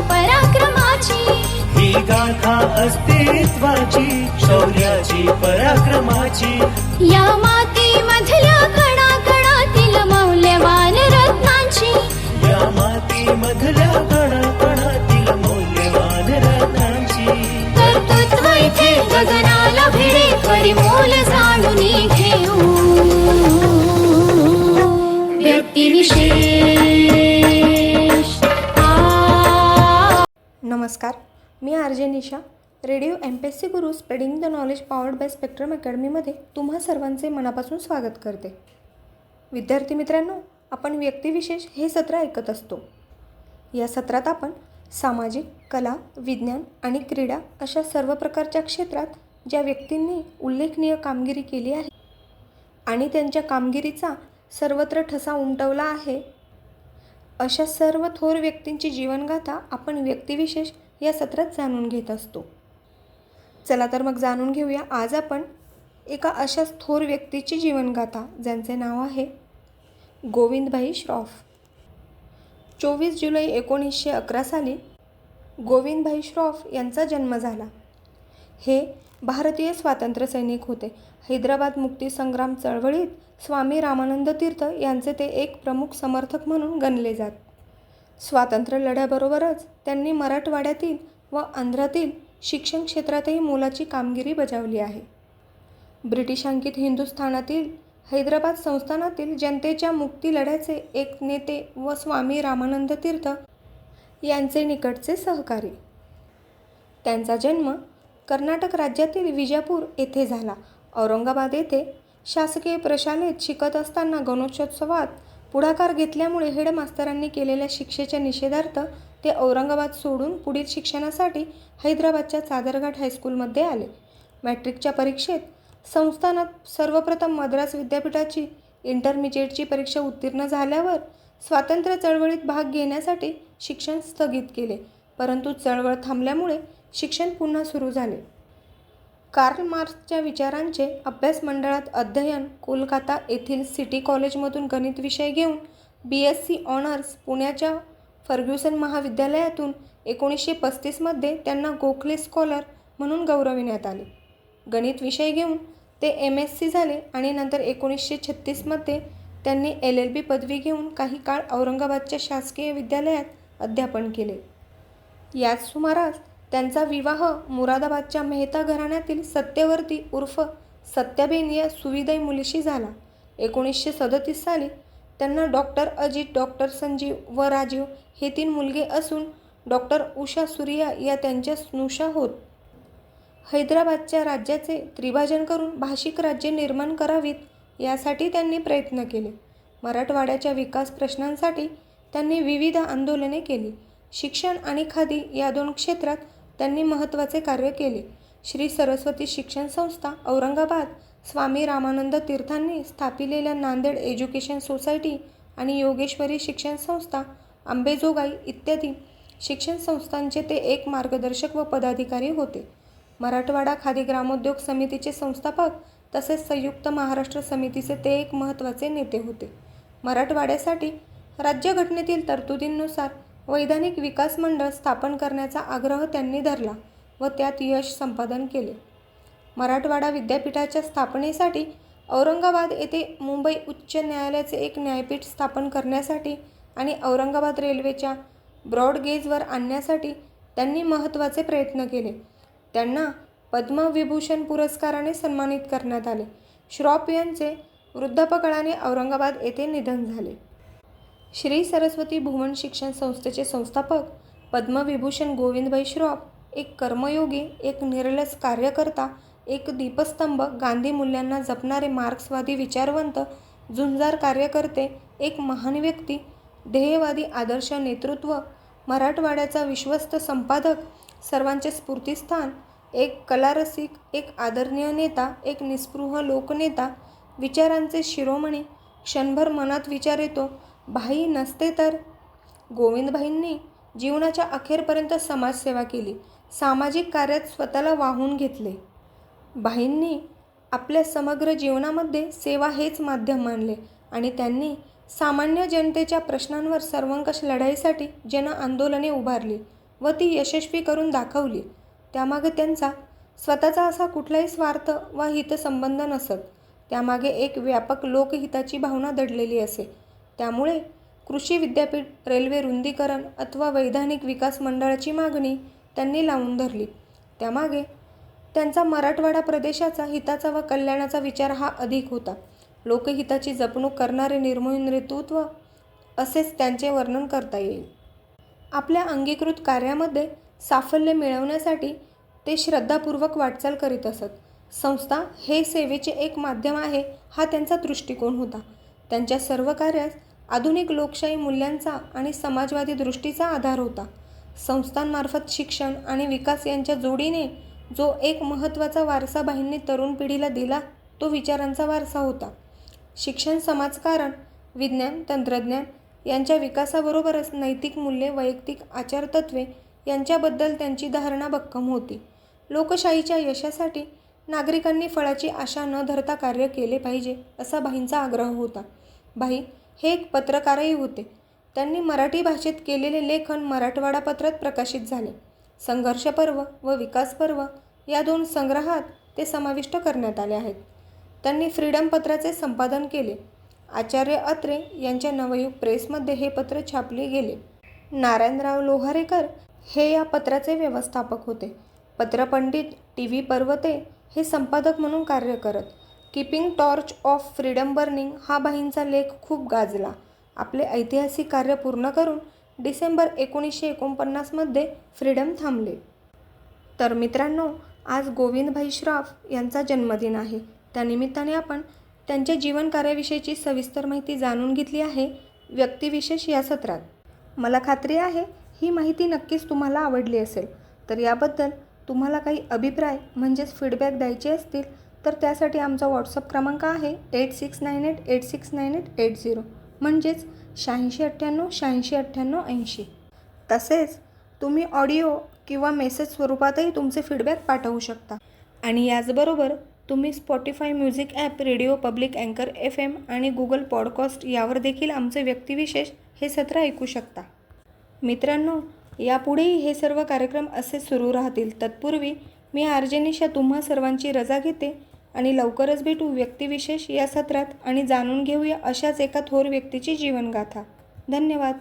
पराक्रमाची. ही गाथा अस्तित्वाची शौर्याची पराक्रमाची. या मातीमधल्या कणा कणातील मौल्यवान रत्नांची. या माती मधल्या कणाकणातील मौल्यवान रत्नांची. कर्तृत्व इथे गगनाला भिडे परिमोल जाणून घेऊ. व्यक्तिविशेष आ. नमस्कार मी R J Nisha. Radio M P S C Guru spreading the knowledge powered by spectrum अकॅडमीमध्ये तुम्हा सर्वांचे मनापासून स्वागत करते. विद्यार्थी मित्रांनो आपण व्यक्तिविशेष हे सत्र ऐकत असतो. या सत्रात आपण सामाजिक कला विज्ञान आणि क्रीडा अशा सर्व प्रकारच्या क्षेत्रात ज्या व्यक्तींनी उल्लेखनीय कामगिरी केली आहे आणि त्यांच्या कामगिरीचा सर्वत्र ठसा उमटवला आहे अशा सर्व थोर व्यक्तींची जीवनगाथा आपण व्यक्तिविशेष या सत्रात जाणून घेत असतो. चला तर मग जाणून घेऊया. आज आपण एका अशाच थोर व्यक्तीची जीवनगाथा ज्यांचे नाव आहे गोविंदभाई श्रॉफ. चोवीस जुलै एकोणीसशे अकरा साली गोविंदभाई श्रॉफ यांचा जन्म झाला. हे भारतीय स्वातंत्र्यसैनिक होते. हैदराबाद मुक्तीसंग्राम चळवळीत स्वामी रामानंद तीर्थ यांचे ते एक प्रमुख समर्थक म्हणून गणले जात. स्वातंत्र्य लढ्याबरोबरच त्यांनी मराठवाड्यातील व आंध्रातील शिक्षण क्षेत्रातही मोलाची कामगिरी बजावली आहे. ब्रिटिशांकित हिंदुस्थानातील हैदराबाद संस्थानातील जनतेच्या मुक्ती लढ्याचे एक नेते व स्वामी रामानंद तीर्थ यांचे निकटचे सहकारी. त्यांचा जन्म कर्नाटक राज्यातील विजापूर येथे झाला. औरंगाबाद येथे शासकीय प्रशालेत शिकत असताना गणोत्सोत्सवात पुढाकार घेतल्यामुळे हेडमास्तरांनी केलेल्या शिक्षेच्या निषेधार्थ ते औरंगाबाद सोडून पुढील शिक्षणासाठी हैदराबादच्या चादरघाट हायस्कूलमध्ये आले. मॅट्रिकच्या परीक्षेत संस्थानात सर्वप्रथम मद्रास विद्यापीठाची इंटरमिजिएटची परीक्षा उत्तीर्ण झाल्यावर स्वातंत्र्य चळवळीत भाग घेण्यासाठी शिक्षण स्थगित केले. परंतु चळवळ थांबल्यामुळे शिक्षण पुन्हा सुरू झाले. कार्ल मार्क्सच्या विचारांचे अभ्यास मंडळात अध्ययन कोलकाता येथील सिटी कॉलेजमधून गणित विषय घेऊन बी एस सी ऑनर्स पुण्याच्या फर्ग्युसन महाविद्यालयातून एकोणीसशे पस्तीसमध्ये त्यांना गोखले स्कॉलर म्हणून गौरविण्यात आले. गणित विषय घेऊन ते एम एस सी झाले आणि नंतर एकोणीसशे छत्तीसमध्ये त्यांनी एल एल बी पदवी घेऊन काही काळ औरंगाबादच्या शासकीय विद्यालयात अध्यापन केले. याच सुमारास त्यांचा विवाह मुरादाबादच्या मेहता घराण्यातील सत्यवर्ती उर्फ सत्याबेन या सुविदय मुलीशी झाला. एकोणीसशे सदतीस साली त्यांना डॉक्टर अजित डॉक्टर संजीव व राजीव हे तीन मुलगे असून डॉक्टर उषा सूर्या या त्यांच्या स्नुषा होत. हैदराबादच्या राज्याचे त्रिभाजन करून भाषिक राज्य निर्माण करावीत यासाठी त्यांनी प्रयत्न केले. मराठवाड्याच्या विकास प्रश्नांसाठी त्यांनी विविध आंदोलने केली. शिक्षण आणि खादी या दोन क्षेत्रात त्यांनी महत्त्वाचे कार्य केले. श्री सरस्वती शिक्षण संस्था औरंगाबाद स्वामी रामानंद तीर्थांनी स्थापिलेल्या नांदेड एज्युकेशन सोसायटी आणि योगेश्वरी शिक्षण संस्था आंबेजोगाई इत्यादी शिक्षण संस्थांचे ते एक मार्गदर्शक व पदाधिकारी होते. मराठवाडा खादी ग्रामोद्योग समितीचे संस्थापक तसेच संयुक्त महाराष्ट्र समितीचे ते एक महत्त्वाचे नेते होते. मराठवाड्यासाठी राज्यघटनेतील तरतुदींनुसार वैधानिक विकास मंडळ स्थापन करण्याचा आग्रह त्यांनी धरला व त्यात यश संपादन केले. मराठवाडा विद्यापीठाच्या स्थापनेसाठी औरंगाबाद येथे मुंबई उच्च न्यायालयाचे एक न्यायपीठ स्थापन करण्यासाठी आणि औरंगाबाद रेल्वेच्या ब्रॉडगेजवर आणण्यासाठी त्यांनी महत्त्वाचे प्रयत्न केले. त्यांना पद्मविभूषण पुरस्काराने सन्मानित करण्यात आले. श्रॉप यांचे वृद्धापकाळाने औरंगाबाद येथे निधन झाले. श्री सरस्वती भुवन शिक्षण संस्थेचे संस्थापक पद्मविभूषण गोविंदभाई श्रॉफ एक कर्मयोगी एक निर्लस कार्यकर्ता एक दीपस्तंभ गांधी मूल्यांना जपणारे मार्क्सवादी विचारवंत झुंजार कार्यकर्ते एक महान व्यक्ती ध्येयवादी आदर्श नेतृत्व मराठवाड्याचा विश्वस्त संपादक सर्वांचे स्फूर्तीस्थान एक कलारसिक एक आदरणीय नेता एक निस्पृह लोकनेता विचारांचे शिरोमणी क्षणभर मनात विचार येतो भाई नसते तर? गोविंदभाईंनी जीवनाच्या अखेरपर्यंत समाजसेवा केली सामाजिक कार्यात स्वतःला वाहून घेतले. भाईंनी आपल्या समग्र जीवनामध्ये सेवा हेच माध्यम मानले आणि त्यांनी सामान्य जनतेच्या प्रश्नांवर सर्वंकष लढाईसाठी जन आंदोलने उभारली व ती यशस्वी करून दाखवली. त्यामागे त्यांचा स्वतःचा असा कुठलाही स्वार्थ वा हितसंबंध नसत. त्यामागे एक व्यापक लोकहिताची भावना दडलेली असे. त्यामुळे कृषी विद्यापीठ रेल्वे रुंदीकरण अथवा वैधानिक विकास मंडळाची मागणी त्यांनी लावून धरली. त्यामागे त्यांचा मराठवाडा प्रदेशाचा हिताचा व कल्याणाचा विचार हा अधिक होता. लोकहिताची जपणूक करणारे निर्मोही नेतृत्व असेच त्यांचे वर्णन करता येईल. आपल्या अंगीकृत कार्यामध्ये साफल्य मिळवण्यासाठी ते श्रद्धापूर्वक वाटचाल करीत असत. संस्था हे सेवेचे एक माध्यम आहे हा त्यांचा दृष्टिकोन होता. त्यांच्या सर्व कार्यास आधुनिक लोकशाही मूल्यांचा आणि समाजवादी दृष्टीचा आधार होता. संस्थांमार्फत शिक्षण आणि विकास यांच्या जोडीने जो एक महत्त्वाचा वारसा बाईंनी तरुण पिढीला दिला तो विचारांचा वारसा होता. शिक्षण समाजकारण विज्ञान तंत्रज्ञान यांच्या विकासाबरोबरच नैतिक मूल्ये वैयक्तिक आचारतत्त्वे यांच्याबद्दल त्यांची धारणा भक्कम होती. लोकशाहीच्या यशासाठी नागरिकांनी फळाची आशा न धरता कार्य केले पाहिजे असा भाईंचा आग्रह होता. भाई हे एक पत्रकारही होते. त्यांनी मराठी भाषेत केलेले लेखन मराठवाडा पत्रात प्रकाशित झाले. संघर्ष पर्व व विकास पर्व या दोन संग्रहात ते समाविष्ट करण्यात आले आहेत. त्यांनी फ्रीडम पत्राचे संपादन केले. आचार्य अत्रे यांच्या नवयुग प्रेसमध्ये हे पत्र छापले गेले. नारायणराव लोहारेकर हे या पत्राचे व्यवस्थापक होते. पत्रपंडित टी. व्ही. पर्वते हे संपादक म्हणून कार्य करत. Keeping torch of freedom burning हा बाईंचा लेख खूप गाजला. आपले ऐतिहासिक कार्य पूर्ण करून डिसेंबर एकोणीसशे एकोणपन्नासमध्ये फ्रीडम थांबले. तर मित्रांनो आज गोविंदभाई श्रॉफ यांचा जन्मदिन आहे. त्यानिमित्ताने आपण त्यांच्या जीवनकार्याविषयीची सविस्तर माहिती जाणून घेतली आहे व्यक्तिविशेष या सत्रात. मला खात्री आहे ही माहिती नक्कीच तुम्हाला आवडली असेल. तर याबद्दल तुम्हाला काही अभिप्राय म्हणजेच फीडबॅक द्यायचे असतील तर त्यासाठी आमचा व्हॉट्सअप क्रमांक आहे eight six nine eight eight six nine eight eight zero म्हणजेच शहाऐंशी अठ्ठ्याण्णव शहाऐंशी अठ्ठ्याण्णव ऐंशी. तसेच तुम्ही ऑडिओ किंवा मेसेज स्वरूपातही तुमचे फीडबॅक पाठवू शकता. आणि याचबरोबर तुम्ही Spotify music app radio public अँकर एफ एम आणि गुगल पॉडकास्ट यावर देखील आमचे व्यक्तिविशेष हे सत्र ऐकू शकता. मित्रांनो यापुढेही हे सर्व कार्यक्रम असे सुरू राहतील. तत्पूर्वी मी आर्जेनिशा तुम्हा सर्वांची रजा घेते. आणि लवकरच भेटू व्यक्तिविशेष या सत्रात आणि जाणून घेऊया अशाच एका थोर व्यक्तीची जीवनगाथा. धन्यवाद.